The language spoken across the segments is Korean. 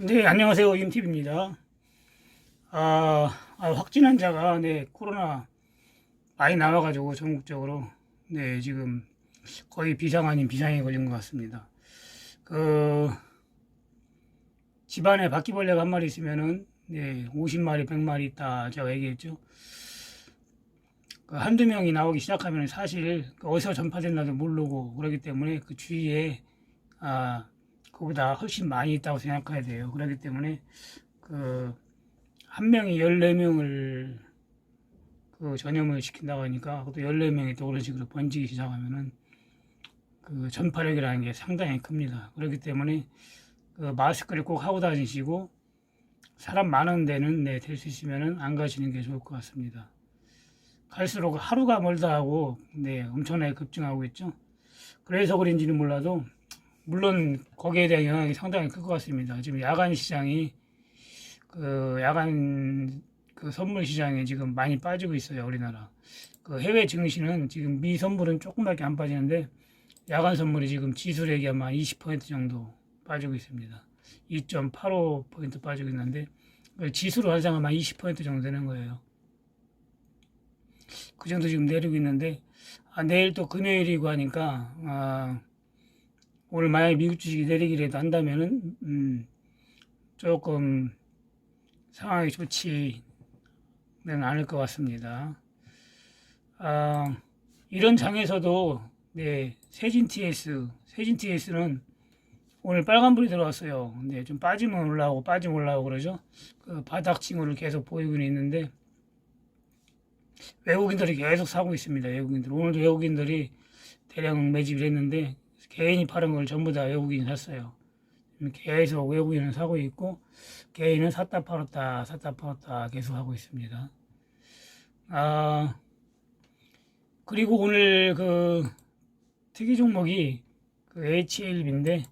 네, 안녕하세요. 임팁입니다. 아, 아, 확진 환자가, 네, 코로나 많이 나와가지고, 전국적으로, 네, 지금 거의 비상 아닌 비상에 걸린 것 같습니다. 그, 집안에 바퀴벌레가 한 마리 있으면은, 네, 50마리, 100마리 있다, 제가 얘기했죠. 그 한두 명이 나오기 시작하면 사실 그 어디서 전파됐나도 모르고 그러기 때문에 그 주위에, 아, 그보다 훨씬 많이 있다고 생각해야 돼요. 그렇기 때문에 그 한 명이 14명을 그 전염을 시킨다고 하니까 또 14명이 또 그런 식으로 번지기 시작하면은 그 전파력이라는 게 상당히 큽니다. 그렇기 때문에 그 마스크를 꼭 하고 다니시고 사람 많은 데는 네, 될 수 있으면은 안 가시는 게 좋을 것 같습니다. 갈수록 하루가 멀다 하고 네, 엄청나게 급증하고 있죠. 그래서 그런지는 몰라도 물론 거기에 대한 영향이 상당히 클 것 같습니다. 지금 야간 시장이 그 야간 그 선물 시장에 지금 많이 빠지고 있어요, 우리나라. 그 해외 증시는 지금 미 선물은 조금밖에 안 빠지는데 야간 선물이 지금 지수액이 아마 20% 정도 빠지고 있습니다. 2.85% 빠지고 있는데 그 지수로 환산하면 20% 정도 되는 거예요. 그 정도 지금 내리고 있는데 아, 내일 또 금요일이고 하니까 아, 오늘 만약에 미국 주식이 내리기라도 한다면은 음, 조금 상황이 좋지는 않을 것 같습니다. 아, 이런 장에서도 네, 세진 TS, 세진 TS는 오늘 빨간불이 들어왔어요. 네, 좀 빠지면 올라오고 빠지면 올라오고 그러죠. 그 바닥 징후를 계속 보이고는 있는데 외국인들이 계속 사고 있습니다. 외국인들 오늘도 외국인들이 대량 매집을 했는데 개인이 파는 걸 전부 다 외국인이 샀어요. 계속 외국인은 사고 있고 개인은 샀다 팔았다 샀다 팔았다 계속 하고 있습니다. 아 그리고 오늘 그 특이 종목이 그 HLB인데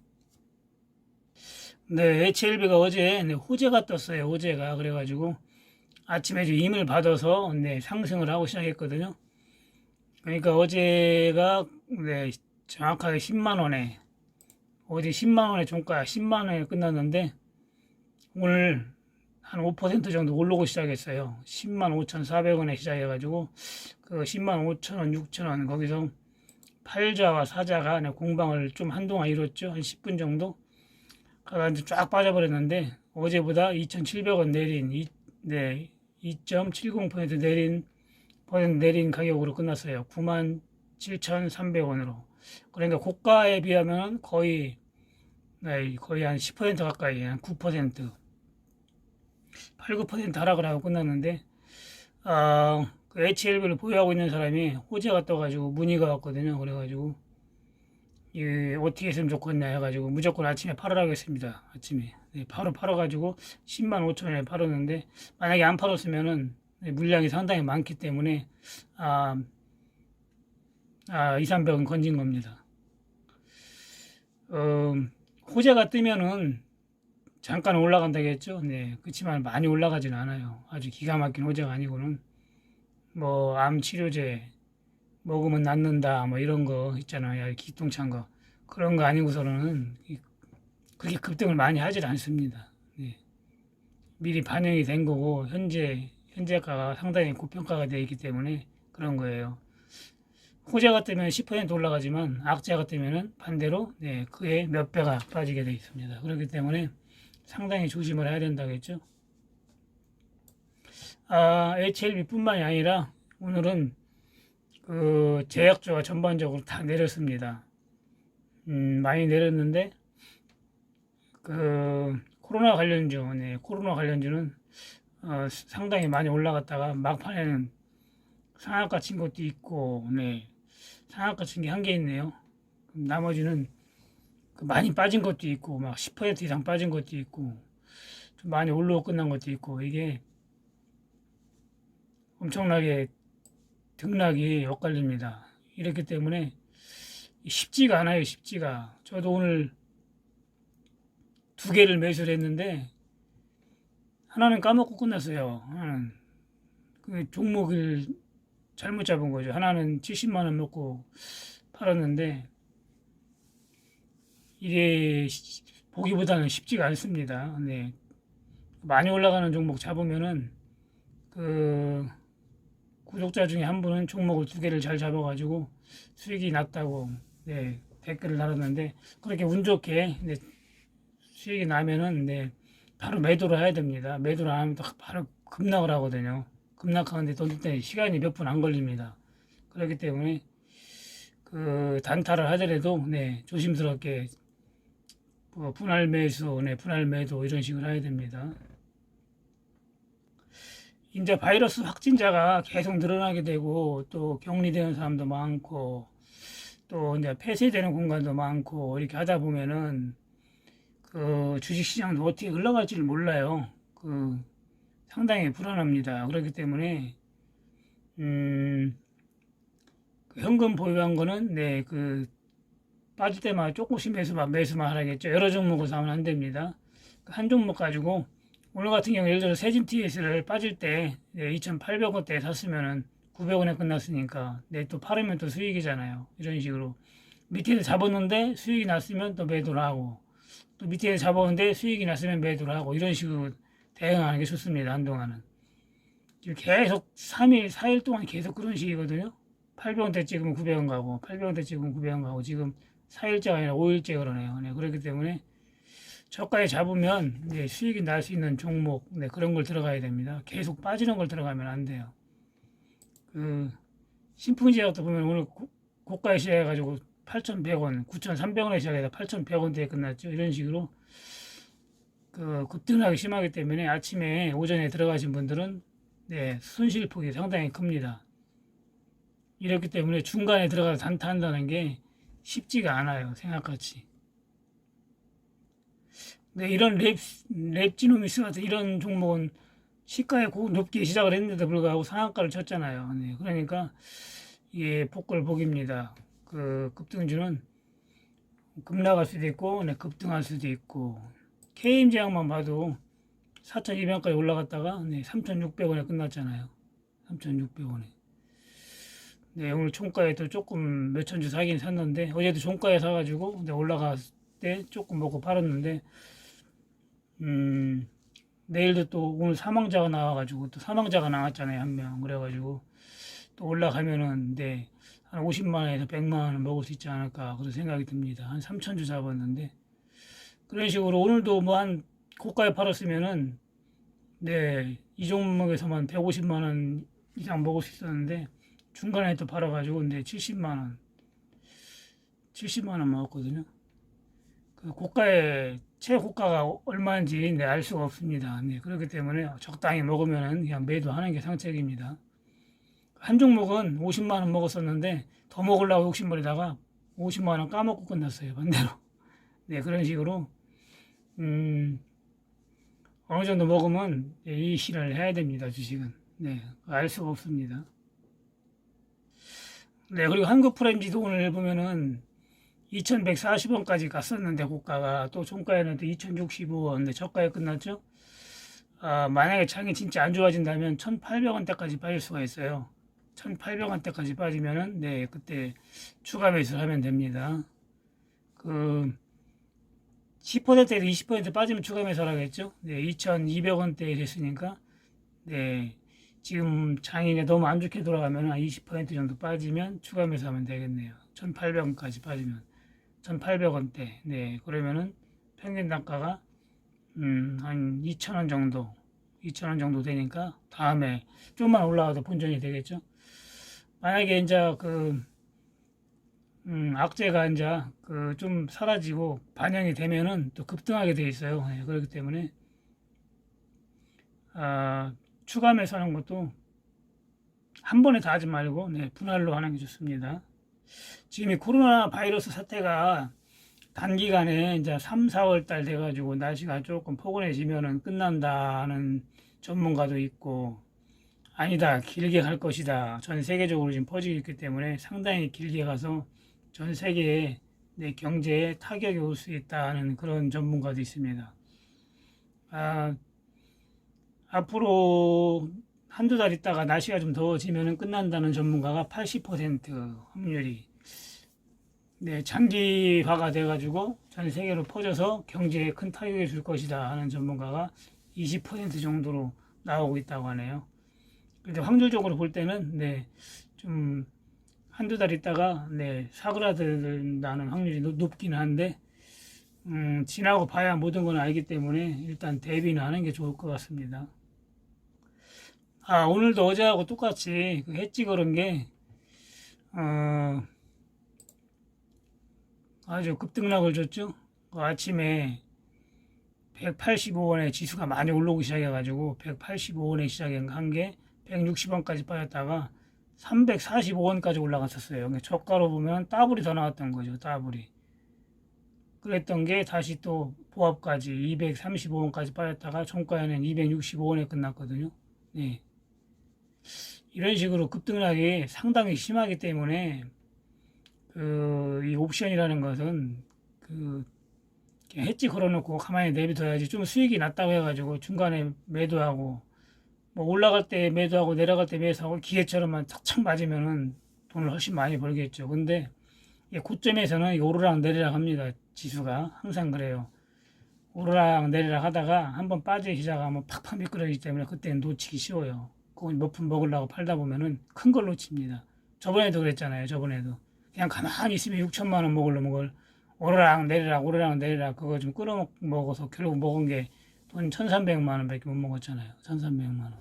네 HLB가 어제 네, 호재가 떴어요. 호재가 그래가지고 아침에 좀 힘을 받아서 네, 상승을 하고 시작했거든요. 그러니까 어제가 네, 정확하게 10만 원에 어제 10만 원에 종가 10만 원에 끝났는데 오늘 한 5% 정도 오르고 시작했어요. 10만 5,400원에 시작해가지고 그 10만 5천 원, 6천 원 거기서 팔자와 사자가 네, 공방을 좀 한동안 이뤘죠. 한 10분 정도. 가가 이제 쫙 빠져버렸는데 어제보다 2,700원 내린 이, 네, 2.70% 내린 내린 가격으로 끝났어요. 97,300원으로. 그러니까 고가에 비하면 거의 네, 거의 한 10% 가까이 한 9% 8, 9% 하락을 하고 끝났는데 어, 그 HLB를 보유하고 있는 사람이 호재가 떠가지고 문의가 왔거든요. 그래가지고 이 어떻게 했으면 좋겠냐 해가지고 무조건 아침에 팔으라고 했습니다. 아침에 네, 바로 팔아가지고 10만 5천 원에 팔았는데 만약에 안 팔았으면은 네, 물량이 상당히 많기 때문에 아, 아 2, 300원 건진 겁니다. 어, 호재가 뜨면은 잠깐 올라간다겠죠. 네, 그렇지만 많이 올라가지는 않아요. 아주 기가 막힌 호재가 아니고는 뭐 암 치료제 먹으면 낫는다 뭐 이런 거 있잖아요. 기똥찬 거 그런 거 아니고서는 그렇게 급등을 많이 하질 않습니다. 네. 미리 반영이 된 거고 현재 현재가가 상당히 고평가가 되어 있기 때문에 그런 거예요. 호재가 뜨면 10% 올라가지만 악재가 뜨면은 반대로 네, 그의 몇 배가 빠지게 되어 있습니다. 그렇기 때문에 상당히 조심을 해야 된다겠죠. 아, HLB뿐만이 아니라 오늘은 그 제약주가 전반적으로 다 내렸습니다. 음, 많이 내렸는데 그 코로나 관련주, 네, 코로나 관련주는 어, 상당히 많이 올라갔다가 막판에는 상한가 친 것도 있고, 네, 상한가 친게 한 개 있네요. 나머지는 그 많이 빠진 것도 있고, 막 10% 이상 빠진 것도 있고, 좀 많이 올라오고 끝난 것도 있고, 이게 엄청나게 등락이 엇갈립니다. 이렇기 때문에 쉽지가 않아요, 쉽지가. 저도 오늘 두 개를 매수를 했는데, 하나는 까먹고 끝났어요. 하나는. 그 종목을 잘못 잡은 거죠. 하나는 70만 원 먹고 팔았는데, 이게 보기보다는 쉽지가 않습니다. 네. 많이 올라가는 종목 잡으면은 그 구독자 중에 한 분은 종목을 두 개를 잘 잡아가지고 수익이 났다고 네, 댓글을 달았는데 그렇게 운 좋게 네, 수익이 나면은 네, 바로 매도를 해야 됩니다. 매도를 안 하면 또 바로 급락을 하거든요. 급락하는데 돈 때문에 시간이 몇 분 안 걸립니다. 그렇기 때문에 그 단타를 하더라도 네, 조심스럽게 뭐 분할 매수, 네, 분할 매도 이런 식으로 해야 됩니다. 이제 바이러스 확진자가 계속 늘어나게 되고 또 격리되는 사람도 많고 또 이제 폐쇄되는 공간도 많고 이렇게 하다 보면은 그 주식시장도 어떻게 흘러갈지를 몰라요. 그 상당히 불안합니다. 그렇기 때문에 음, 그 현금 보유한 거는 네 그 빠질 때마다 조금씩 매수만 매수만 하라겠죠. 여러 종목을 사면 안 됩니다. 그한 종목 가지고 오늘 같은 경우 예를 들어 세진 TS를 빠질 때 네, 2,800원대에 샀으면은 900원에 끝났으니까 네, 또 팔으면 또 수익이잖아요. 이런 식으로 밑에서 잡았는데 수익이 났으면 또 매도를 하고 또 밑에서 잡았는데 수익이 났으면 매도를 하고 이런 식으로 대응하는 게 좋습니다. 한동안은 계속 3일, 4일 동안 계속 그런 식이거든요. 800원대 찍으면 900원 가고 800원대 찍으면 900원 가고 지금 4일째가 아니라 5일째 그러네요. 네, 그렇기 때문에 저가에 잡으면 네, 수익이 날 수 있는 종목 네, 그런 걸 들어가야 됩니다. 계속 빠지는 걸 들어가면 안 돼요. 그 신풍제약도 보면 오늘 고, 고가에 시작해가지고 8,100원, 9,300원에 시작해서 8,100원대에 끝났죠. 이런 식으로 그 급등하기 심하기 때문에 아침에 오전에 들어가신 분들은 네, 손실폭이 상당히 큽니다. 이렇기 때문에 중간에 들어가서 단타한다는 게 쉽지가 않아요. 생각같이. 네, 이런 랩, 랩지노미스 같은 이런 종목은 시가에 고, 높게 시작을 했는데도 불구하고 상한가를 쳤잖아요. 네, 그러니까 이게 복걸복입니다. 그 급등주는 급락할 수도 있고, 네, 급등할 수도 있고, KM제약만 봐도 4,200원까지 올라갔다가 네, 3,600원에 끝났잖아요. 3,600원에. 네, 오늘 총가에도 조금 몇천 주 사긴 샀는데 어제도 종가에 사가지고 근데 올라갔을 때 조금 먹고 팔았는데 음 내일도 또 오늘 사망자가 나와가지고 또 사망자가 나왔잖아요 한 명 그래가지고 또 올라가면은 네, 한 50만 원에서 100만 원을 먹을 수 있지 않을까 그런 생각이 듭니다 한 3천 주 잡았는데 그런 식으로 오늘도 뭐 한 고가에 팔았으면은 네 이 종목에서만 150만 원 이상 먹을 수 있었는데 중간에 또 팔아가지고 근데 70만 원 70만 원 먹었거든요 그 고가의 최고가가 얼마인지 네, 알 수가 없습니다. 네, 그렇기 때문에 적당히 먹으면 그냥 매도하는 게 상책입니다. 한 종목은 50만 원 먹었었는데 더 먹으려고 욕심부리다가 50만 원 까먹고 끝났어요. 반대로. 네, 그런 식으로 음, 어느 정도 먹으면 네, 이 실을 해야 됩니다. 주식은. 네, 알 수가 없습니다. 네, 그리고 한국 프렌지도 오늘 보면은 2140원까지 갔었는데 고가가 또 종가에는 또 2065원 네, 저가에 끝났죠. 아, 만약에 장이 진짜 안 좋아진다면 1800원대까지 빠질 수가 있어요. 1800원대까지 빠지면은 네 그때 추가 매수를 하면 됩니다. 그 10%에서 20% 빠지면 추가 매수를 하겠죠. 네 2200원대에 됐으니까 네 지금 장이 너무 안 좋게 돌아가면 한 20% 정도 빠지면 추가 매수하면 되겠네요. 1800원까지 빠지면 1800원대. 네, 그러면은 평균 단가가 음, 한 2000원 정도, 2000원 정도 되니까 다음에 좀만 올라가도 본전이 되겠죠. 만약에 이제 그 음, 악재가 이제 그 좀 사라지고 반영이 되면은 또 급등하게 돼 있어요. 네, 그렇기 때문에 아, 추가 매수하는 것도 한 번에 다 하지 말고 네, 분할로 하는 게 좋습니다. 지금 이 코로나 바이러스 사태가 단기간에 이제 3, 4월 달 돼가지고 날씨가 조금 포근해지면은 끝난다는 전문가도 있고 아니다 길게 갈 것이다 전 세계적으로 지금 퍼지고 있기 때문에 상당히 길게 가서 전 세계의 내 경제에 타격이 올 수 있다는 그런 전문가도 있습니다. 아, 앞으로 한두 달 있다가 날씨가 좀 더워지면 끝난다는 전문가가 80% 확률이 네, 장기화가 돼가지고 전 세계로 퍼져서 경제에 큰 타격을 줄 것이다 하는 전문가가 20% 정도로 나오고 있다고 하네요. 그런데 확률적으로 볼 때는 네, 좀 한두 달 있다가 네, 사그라든다는 확률이 높- 높기는 한데 음, 지나고 봐야 모든 건 알기 때문에 일단 대비는 하는 게 좋을 것 같습니다. 아, 오늘도 어제하고 똑같이 그 햇지 그런 게 어, 아주 급등락을 줬죠. 그 아침에 185원에 지수가 많이 올라오기 시작해가지고 185원에 시작한 게 160원까지 빠졌다가 345원까지 올라갔었어요. 그러니까 저가로 보면 따블이 더 나왔던 거죠. 따블이. 그랬던 게 다시 또 보합까지 235원까지 빠졌다가 종가에는 265원에 끝났거든요. 네. 이런 식으로 급등락이 상당히 심하기 때문에 그 이 옵션이라는 것은 그 해지 걸어놓고 가만히 내비둬야지 좀 수익이 낮다고 해가지고 중간에 매도하고 뭐 올라갈 때 매도하고 내려갈 때 매수하고 기계처럼만 착착 맞으면은 돈을 훨씬 많이 벌겠죠. 근데 이 고점에서는 이 오르락 내리락 합니다. 지수가 항상 그래요. 오르락 내리락 하다가 한번 빠지기 시작하면 팍팍 미끄러지기 때문에 그때는 놓치기 쉬워요. 그건 몇 푼 먹으려고 팔다 보면은 큰 걸 놓칩니다. 저번에도 그랬잖아요. 저번에도 그냥 가만히 있으면 6천만 원 먹으려면 그걸 오르락 내리락 오르락 내리락 그거 좀 끌어 먹어서 결국 먹은 게 돈 1,300만 원 밖에 못 먹었잖아요. 1,300만 원.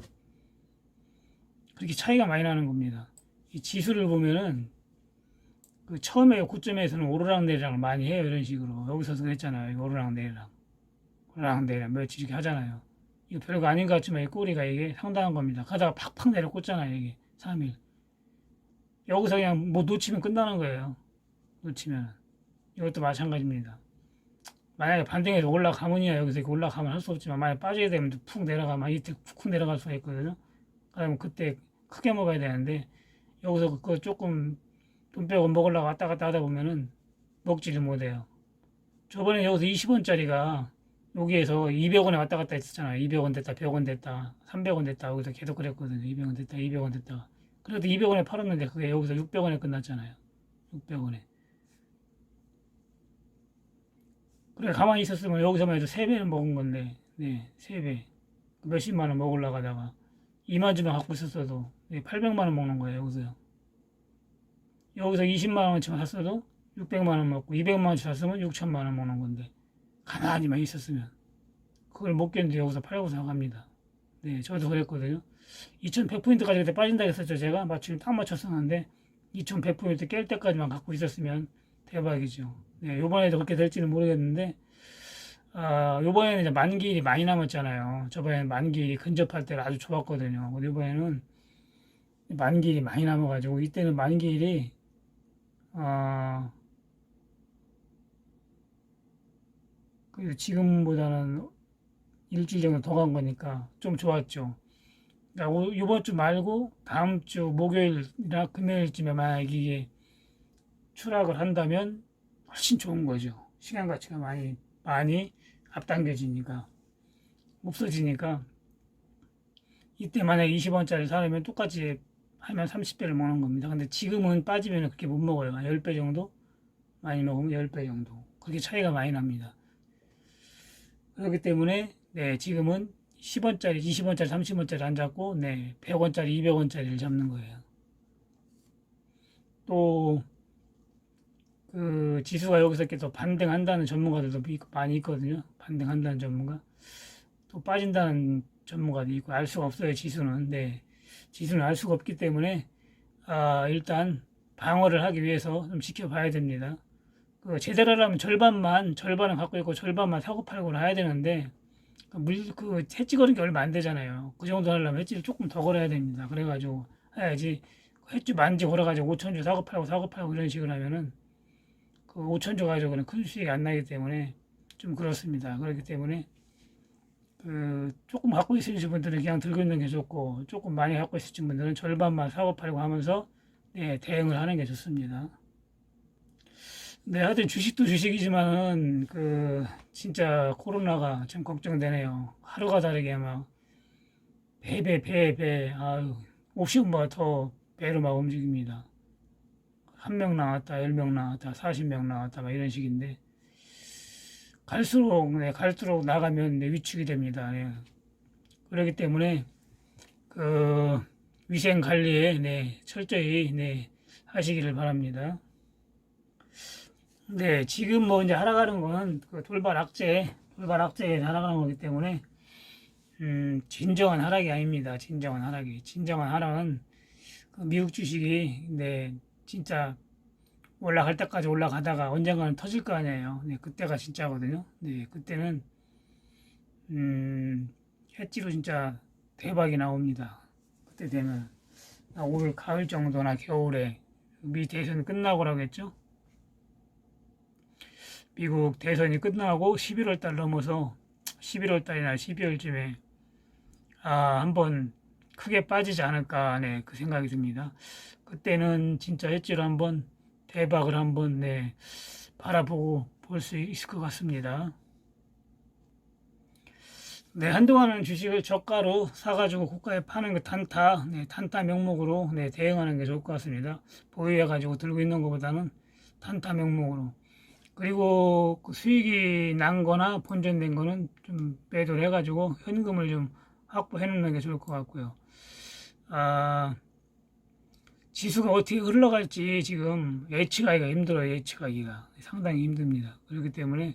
그렇게 차이가 많이 나는 겁니다. 이 지수를 보면은 그 처음에 고점에서는 오르락 내리락을 많이 해요. 이런 식으로. 여기서도 그랬잖아요. 오르락 내리락. 오르락 내리락 며칠 이렇게 하잖아요. 이거 별거 아닌 것 같지만 이 꼬리가 이게 상당한 겁니다. 가다가 팍팍 내려 꽂잖아요. 이게 3일. 여기서 그냥 뭐 놓치면 끝나는 거예요. 놓치면. 이것도 마찬가지입니다. 만약에 반등해서 올라가면이야 여기서 이렇게 올라가면 할 수 없지만 만약에 빠지게 되면 푹 내려가면 이때 푹 내려갈 수가 있거든요. 그러면 그때 크게 먹어야 되는데 여기서 그거 조금 돈 빼고 먹으려고 왔다 갔다 하다 보면은 먹지를 못해요. 저번에 여기서 20원짜리가 여기에서 200원에 왔다 갔다 했었잖아요. 200원 됐다, 100원 됐다, 300원 됐다. 여기서 계속 그랬거든요. 200원 됐다, 200원 됐다. 그래도 200원에 팔았는데 그게 여기서 600원에 끝났잖아요. 600원에. 그래 가만히 있었으면 여기서만 해도 3배는 먹은 건데. 네 3배. 몇십만 원 먹으려고 하다가. 2만 주만 갖고 있었어도. 네, 800만 원 먹는 거예요 여기서요 여기서 20만 원치만 샀어도 600만 원 먹고 200만 원치 샀으면 6천만 원 먹는 건데. 가만히만 있었으면. 그걸 못 견디 여기서 팔고 생각합니다. 네 저도 그랬거든요. 2100포인트까지 그때 빠진다 했었죠 제가. 마침 딱 맞췄었는데 2100포인트 깰 때까지만 갖고 있었으면 대박이죠 네, 요번에도 그렇게 될지는 모르겠는데, 아, 요번에는 이제 만기일이 많이 남았잖아요. 저번에는 만기일이 근접할 때는 아주 좋았거든요. 근데 요번에는 만기일이 많이 남아가지고, 이때는 만기일이, 어, 그래도 지금보다는 일주일 정도 더 간 거니까 좀 좋았죠. 이번 주 말고 다음 주 목요일이나 금요일쯤에 만약 이게 추락을 한다면 훨씬 좋은 거죠. 시간 가치가 많이 많이 앞당겨지니까 없어지니까 이때 만약 20원짜리 사려면 똑같이 하면 30배를 먹는 겁니다. 근데 지금은 빠지면 그렇게 못 먹어요. 한 10배 정도 많이 먹으면 10배 정도 그렇게 차이가 많이 납니다. 그렇기 때문에 네 지금은 10원짜리, 20원짜리, 30원짜리 안 잡고 네 100원짜리, 200원짜리를 잡는 거예요. 또 그 지수가 여기서 또 반등한다는 전문가들도 있- 많이 있거든요. 반등한다는 전문가. 또 빠진다는 전문가도 있고 알 수가 없어요. 지수는. 네. 지수는 알 수가 없기 때문에 아, 일단 방어를 하기 위해서 좀 지켜봐야 됩니다. 그 제대로 하려면 절반만 절반은 갖고 있고 절반만 사고 팔고를 해야 되는데 그 물, 그 해지 거는 게 얼마 안 되잖아요. 그 정도 하려면 해지를 조금 더 걸어야 됩니다. 그래가지고 해야지 해지 만지 걸어가지고 5천 주 사고 팔고 사고 팔고 이런 식으로 하면은 그 5천 조 가지고는 큰 수익이 안 나기 때문에 좀 그렇습니다. 그렇기 때문에 그 조금 갖고 있으신 분들은 그냥 들고 있는 게 좋고 조금 많이 갖고 있으신 분들은 절반만 사고 팔고 하면서 네, 대응을 하는 게 좋습니다. 네, 하여튼 주식도 주식이지만은 그 진짜 코로나가 좀 걱정되네요. 하루가 다르게 막 배 배 배 배 아유 옵션 뭐더 배로 막 움직입니다. 한 명 나왔다, 열 명 나왔다, 40명 나왔다, 막 이런 식인데, 갈수록, 네, 갈수록 나가면 네, 위축이 됩니다. 네. 그렇기 때문에, 그, 위생 관리에, 네, 철저히, 네, 하시기를 바랍니다. 네, 지금 뭐 이제 하락하는 건 그 돌발 악재, 돌발 악재에 하락하는 거기 때문에, 음, 진정한 하락이 아닙니다. 진정한 하락이. 진정한 하락은 그 미국 주식이, 네, 진짜 올라갈 때까지 올라가다가 언젠가는 터질 거 아니에요. 네, 그때가 진짜거든요. 네, 그때는, 음, 해지로 진짜 대박이 나옵니다. 그때 되면. 아, 올 가을 정도나 겨울에 미 대선 끝나고 라겠죠? 미국 대선이 끝나고 11월 달 넘어서 11월 달이나 12월쯤에 아, 한번 크게 빠지지 않을까, 네, 그 생각이 듭니다. 그때는 진짜 엣지로 한번 대박을 한번, 네, 바라보고 볼 수 있을 것 같습니다. 네, 한동안은 주식을 저가로 사가지고 고가에 파는 그 단타, 네, 단타 명목으로, 네, 대응하는 게 좋을 것 같습니다. 보유해가지고 들고 있는 것보다는 단타 명목으로. 그리고 그 수익이 난 거나 본전된 거는 좀 매도를 해가지고 현금을 좀 확보해 놓는 게 좋을 것 같고요. 아, 지수가 어떻게 흘러갈지 지금 예측하기가 힘들어요. 예측하기가 상당히 힘듭니다. 그렇기 때문에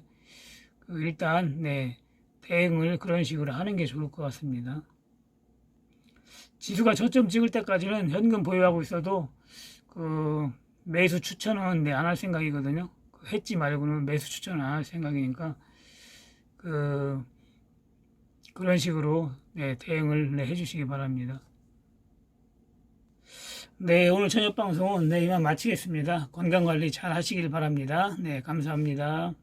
그 일단 네 대응을 그런 식으로 하는 게 좋을 것 같습니다. 지수가 저점 찍을 때까지는 현금 보유하고 있어도 그 매수 추천은 네, 안 할 생각이거든요. 그 했지 말고는 매수 추천은 안 할 생각이니까 그 그런 식으로 네, 대응을 네, 해주시기 바랍니다. 네, 오늘 저녁 방송은 네, 이만 마치겠습니다. 건강 관리 잘 하시길 바랍니다. 네, 감사합니다.